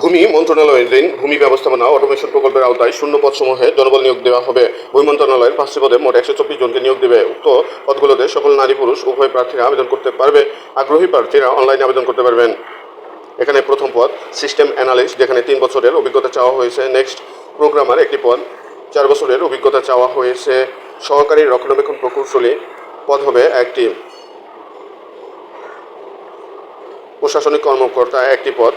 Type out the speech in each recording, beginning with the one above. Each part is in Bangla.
ভূমি মন্ত্রণালয়ের ঋণ, ভূমি ব্যবস্থাপনা অটোমেশন প্রকল্পের আওতায় শূন্য পদসমূহে জনবল নিয়োগ দেওয়া হবে। ভূমি মন্ত্রণালয়ের পাঁচটি পদে মোট একশো চব্বিশ জনকে নিয়োগ দেবে। উক্ত পদগুলোতে সকল নারী, পুরুষ, উভয় প্রার্থীরা আবেদন করতে পারবে। আগ্রহী প্রার্থীরা অনলাইনে আবেদন করতে পারবেন। এখানে প্রথম পদ সিস্টেম অ্যানালিস্ট যেখানে তিন বছরের অভিজ্ঞতা চাওয়া হয়েছে। নেক্সট প্রোগ্রামার একটি পদ, চার বছরের অভিজ্ঞতা চাওয়া হয়েছে। সহকারী রক্ষণাবেক্ষণ প্রকৌশলী পদ হবে একটি। প্রশাসনিক কর্মকর্তা, একটি পদ।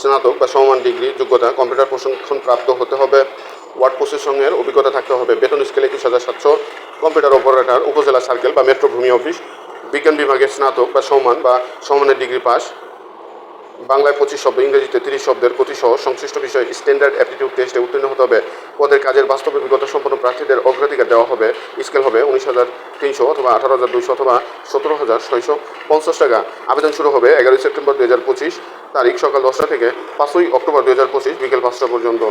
স্নাতক বা সমান ডিগ্রি যোগ্যতা, কম্পিউটার প্রশিক্ষণ প্রাপ্ত হতে হবে। ওয়ার্ড প্রসেসিংয়ের অভিজ্ঞতা থাকতে হবে। বেতন স্কেলে একুশ হাজার সাতশো। কম্পিউটার অপারেটর, উপজেলা সার্কেল বা মেট্রো ভূমি অফিস বিজ্ঞান বিভাগের স্নাতক বা সমান বা সমানের ডিগ্রি পাস বাংলায় পঁচিশ শব্দ, ইংরেজিতে তিরিশ শব্দের প্রতিসহ সংশ্লিষ্ট বিষয়ে স্ট্যান্ডার্ড অ্যাপটিটিউড টেস্টে উত্তীর্ণ হতে হবে। পদের কাজের বাস্তব অভিজ্ঞতা সম্পন্ন প্রার্থীদের অগ্রাধিকার দেওয়া হবে। স্কেল হবে উনিশ হাজার তিনশো অথবা আঠারো হাজার দুইশো অথবা সতেরো হাজার ছয়শো পঞ্চাশ টাকা। আবেদন শুরু হবে এগারোই সেপ্টেম্বর দুই হাজার পঁচিশ তারিখ সকাল দশটা থেকে পাঁচই অক্টোবর দুই হাজার পঁচিশ বিকেল পাঁচটা পর্যন্ত।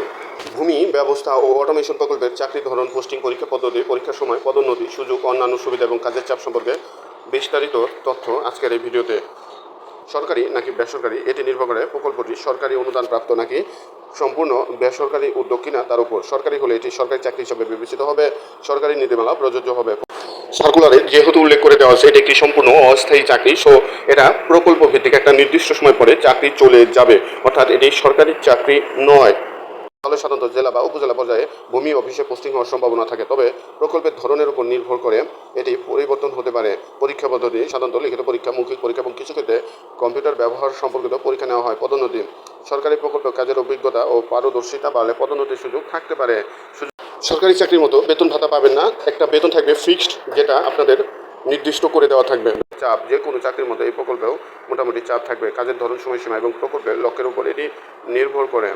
ভূমি, ব্যবস্থা ও অটোমেশন প্রকল্পের চাকরি ধরন পোস্টিং পরীক্ষা পদ্ধতি, পরীক্ষার সময় পদোন্নতি, সুযোগ, অন্যান্য সুবিধা এবং কাজের চাপ সম্পর্কে বিস্তারিত তথ্য আজকের এই ভিডিওতে। সরকারি নাকি বেসরকারি, এটি নির্ভর করে প্রকল্পটি সরকারি অনুদান প্রাপ্ত নাকি সম্পূর্ণ বেসরকারি উদ্যোগ কিনা তার উপর। সরকারি হলে এটি সরকারি চাকরি হিসাবে বিবেচিত হবে, সরকারি নীতিমালা প্রযোজ্য হবে। সার্কুলারে যেহেতু উল্লেখ করে দেওয়া আছে, এটি একটি সম্পূর্ণ অস্থায়ী চাকরি, সো এটা প্রকল্প ভিত্তিক একটা নির্দিষ্ট সময় পরে চাকরি চলে যাবে। অর্থাৎ এটি সরকারি চাকরি নয়। তাহলে সাধারণত জেলা বা উপজেলা পর্যায়ে ভূমি অফিসে পোস্টিং হওয়ার সম্ভাবনা থাকে। তবে প্রকল্পের ধরনের উপর নির্ভর করে এটি পরিবর্তন হতে পারে। পরীক্ষা পদ্ধতি, সাধারণত লিখিত পরীক্ষা, মৌখিক পরীক্ষা এবং কিছু ক্ষেত্রে কম্পিউটার ব্যবহার সম্পর্কিত পরীক্ষা নেওয়া হয় পদোন্নতি। সরকারি প্রকল্প কাজের অভিজ্ঞতা ও পারদর্শিতা বাড়লে পদোন্নতির সুযোগ থাকতে পারে। সরকারি চাকরির মতো বেতন ভাতা পাবেন না। একটা বেতন থাকবে ফিক্সড, যেটা আপনাদের নির্দিষ্ট করে দেওয়া থাকবে। চাপ যে কোনো চাকরির মতো এই প্রকল্পেও মোটামুটি চাপ থাকবে। কাজের ধরন, সময়সীমা এবং প্রকল্পের লক্ষ্যের উপর এটি নির্ভর করে।